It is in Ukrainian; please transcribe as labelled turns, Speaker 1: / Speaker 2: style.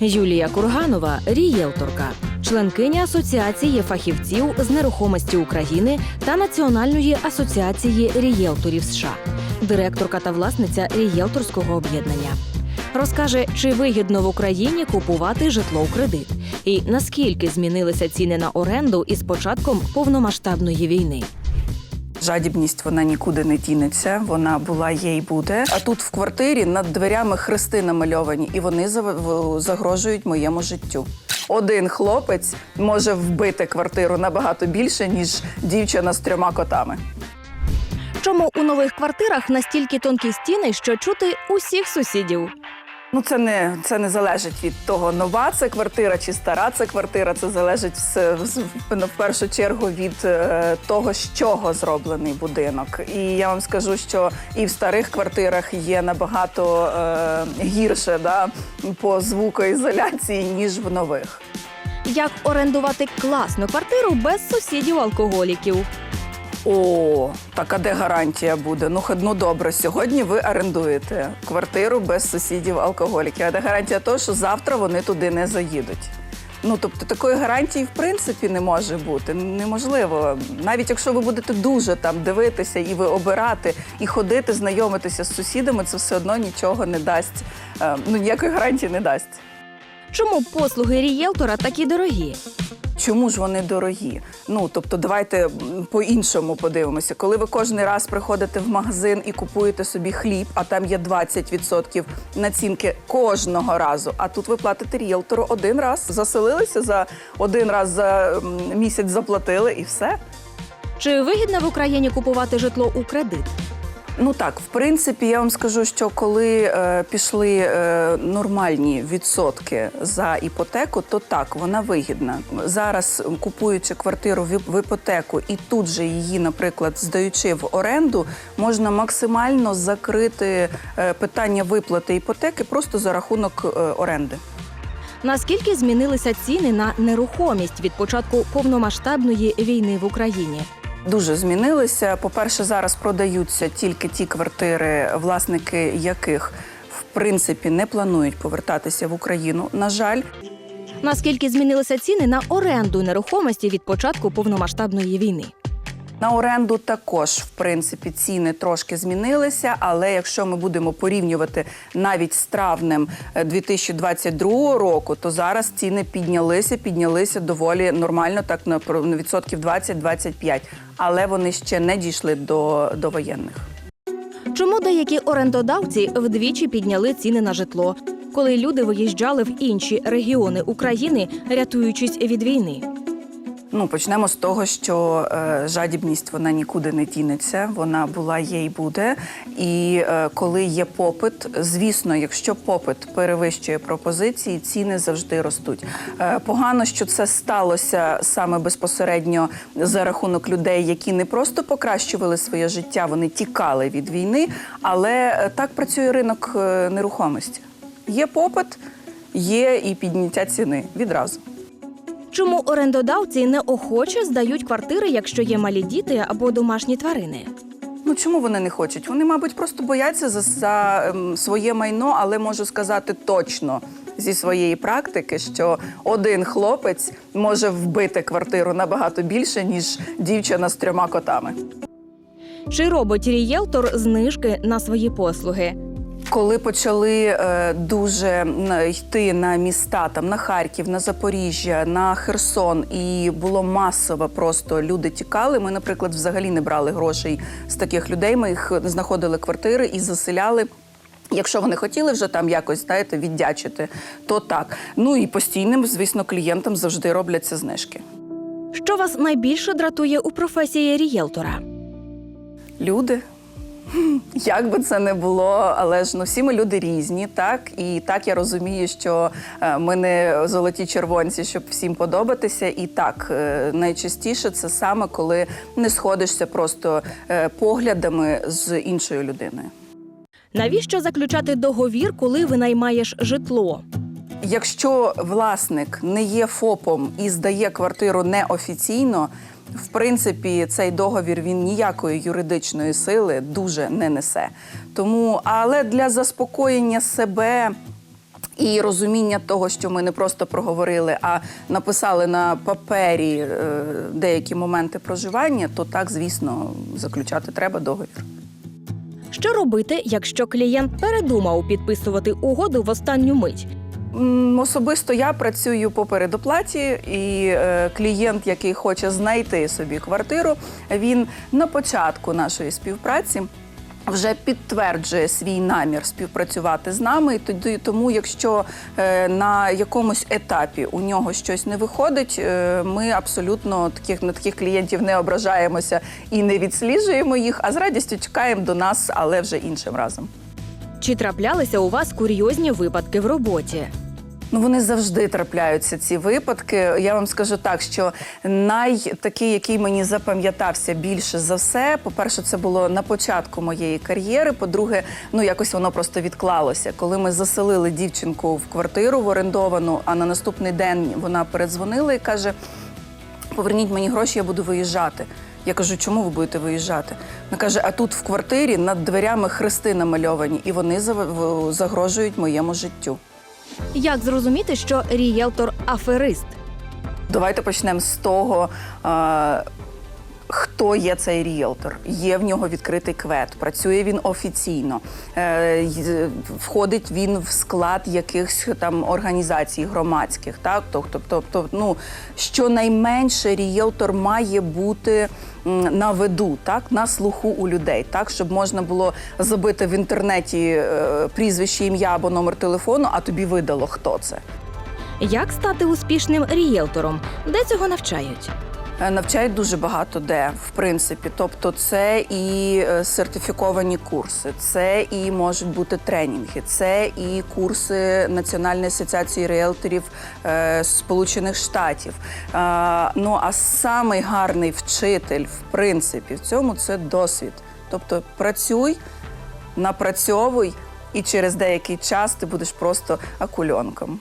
Speaker 1: Юлія Курганова рієлторка, членкиня Асоціації фахівців з нерухомості України та Національної асоціації рієлторів США, директорка та власниця рієлторського об'єднання. Розкаже, чи вигідно в Україні купувати житло у кредит, і наскільки змінилися ціни на оренду із початком повномасштабної війни.
Speaker 2: Жадібність вона нікуди не дінеться. Вона була, є і буде. А тут в квартирі над дверями хрести намальовані, і вони загрожують моєму життю. Один хлопець може вбити квартиру набагато більше, ніж дівчина з трьома котами.
Speaker 1: Чому у нових квартирах настільки тонкі стіни, що чути усіх сусідів?
Speaker 2: Ну, це не це не залежить від того, нова це квартира чи стара це квартира. Це залежить все в в першу чергу від е, того, з чого зроблений будинок. І я вам скажу, що і в старих квартирах є набагато е, гірше да, по звукоізоляції, ніж в нових.
Speaker 1: Як орендувати класну квартиру без сусідів алкоголіків?
Speaker 2: О, так а де гарантія буде? Ну, ну добре, сьогодні ви орендуєте квартиру без сусідів алкоголіків. А де гарантія того, що завтра вони туди не заїдуть? Ну тобто такої гарантії в принципі не може бути. Неможливо. Навіть якщо ви будете дуже там дивитися і ви обирати, і ходити, знайомитися з сусідами, це все одно нічого не дасть. е, Ну ніякої гарантії не дасть.
Speaker 1: Чому послуги рієлтора такі дорогі?
Speaker 2: Чому ж вони дорогі? Ну тобто, давайте по-іншому подивимося. Коли ви кожен раз приходите в магазин і купуєте собі хліб, а там є 20% націнки кожного разу. А тут ви платите ріелтору один раз, заселилися за один раз за місяць заплатили і все.
Speaker 1: Чи вигідно в Україні купувати житло у кредит?
Speaker 2: Ну так, в принципі, я вам скажу, що коли е, пішли е, нормальні відсотки за іпотеку, то так вона вигідна. Зараз купуючи квартиру в, в іпотеку і тут же її, наприклад, здаючи в оренду, можна максимально закрити е, питання виплати іпотеки просто за рахунок е, оренди.
Speaker 1: Наскільки змінилися ціни на нерухомість від початку повномасштабної війни в Україні?
Speaker 2: Дуже змінилися. По-перше, зараз продаються тільки ті квартири, власники яких в принципі не планують повертатися в Україну. На жаль,
Speaker 1: Наскільки змінилися ціни на оренду нерухомості від початку повномасштабної війни?
Speaker 2: На оренду також в принципі ціни трошки змінилися. Але якщо ми будемо порівнювати навіть з травнем е, 2022 року, то зараз ціни піднялися, піднялися доволі нормально, так на відсотків 20-25. Але вони ще не дійшли до, до воєнних.
Speaker 1: Чому деякі орендодавці вдвічі підняли ціни на житло, коли люди виїжджали в інші регіони України, рятуючись від війни?
Speaker 2: Ну, почнемо з того, що е, жадібність вона нікуди не дінеться. Вона була, є і буде. І е, коли є попит, звісно, якщо попит перевищує пропозиції, ціни завжди ростуть. Е, погано, що це сталося саме безпосередньо за рахунок людей, які не просто покращували своє життя, вони тікали від війни. Але е, так працює ринок е, нерухомості. Є попит, є і підняття ціни відразу.
Speaker 1: Чому орендодавці неохоче здають квартири, якщо є малі діти або домашні тварини?
Speaker 2: Ну чому вони не хочуть? Вони, мабуть, просто бояться за, за ем, своє майно, але можу сказати точно зі своєї практики, що один хлопець може вбити квартиру набагато більше, ніж дівчина з трьома котами.
Speaker 1: Чи робить рієлтор знижки на свої послуги?
Speaker 2: Коли почали е, дуже йти на міста, там на Харків, на Запоріжжя, на Херсон, і було масово просто люди тікали. Ми, наприклад, взагалі не брали грошей з таких людей. Ми їх знаходили квартири і заселяли. Якщо вони хотіли вже там якось знаєте, віддячити, то так. Ну і постійним, звісно, клієнтам завжди робляться знижки.
Speaker 1: Що вас найбільше дратує у професії рієлтора?
Speaker 2: Люди. Як би це не було, але ж ну всі ми люди різні, так і так я розумію, що е, ми не золоті червонці, щоб всім подобатися. І так е, найчастіше це саме коли не сходишся просто е, поглядами з іншою людиною.
Speaker 1: Навіщо заключати договір, коли винаймаєш житло?
Speaker 2: Якщо власник не є ФОПом і здає квартиру неофіційно, в принципі, цей договір він ніякої юридичної сили дуже не несе. Тому, але для заспокоєння себе І розуміння того, що ми не просто проговорили, а написали на папері е, деякі моменти проживання, то так, звісно, заключати треба договір.
Speaker 1: Що робити, якщо клієнт передумав підписувати угоду в останню мить?
Speaker 2: Особисто я працюю по передоплаті, і е, клієнт, який хоче знайти собі квартиру, він на початку нашої співпраці. Вже підтверджує свій намір співпрацювати з нами, і тоді тому, якщо е, на якомусь етапі у нього щось не виходить, е, ми абсолютно таких на таких клієнтів не ображаємося і не відсліджуємо їх, а з радістю чекаємо до нас, але вже іншим разом.
Speaker 1: Чи траплялися у вас курйозні випадки в роботі?
Speaker 2: Ну, вони завжди трапляються ці випадки. Я вам скажу так, що най такий, який мені запам'ятався більше за все. По-перше, це було на початку моєї кар'єри. По-друге, ну якось воно просто відклалося. Коли ми заселили дівчинку в квартиру в орендовану, а на наступний день вона передзвонила і каже: поверніть мені гроші, я буду виїжджати. Я кажу, чому ви будете виїжджати? Вона каже: а тут в квартирі над дверями хрести намальовані, і вони загрожують моєму життю.
Speaker 1: Як зрозуміти, що рієлтор аферист?
Speaker 2: Давайте почнемо з того, е, хто є цей ріелтор. Є в нього відкритий квет, працює він офіційно, е, входить він в склад якихось там організацій громадських. Так? Тобто, тобто, ну, щонайменше ріелтор має бути на виду, так? на слуху у людей, так? щоб можна було забити в інтернеті е, прізвище, ім'я або номер телефону, а тобі видало, хто це.
Speaker 1: Як стати успішним рієлтором? Де цього навчають?
Speaker 2: Е, Навчають дуже багато де, в принципі. Тобто, це і е, сертифіковані курси, це і можуть бути тренінги, це і курси Національної асоціації риелторів е, Сполучених Штатів. Ну а самий гарний вчитель, в принципі, в цьому це досвід. Тобто працюй, напрацьовуй, і через деякий час ти будеш просто акульонком.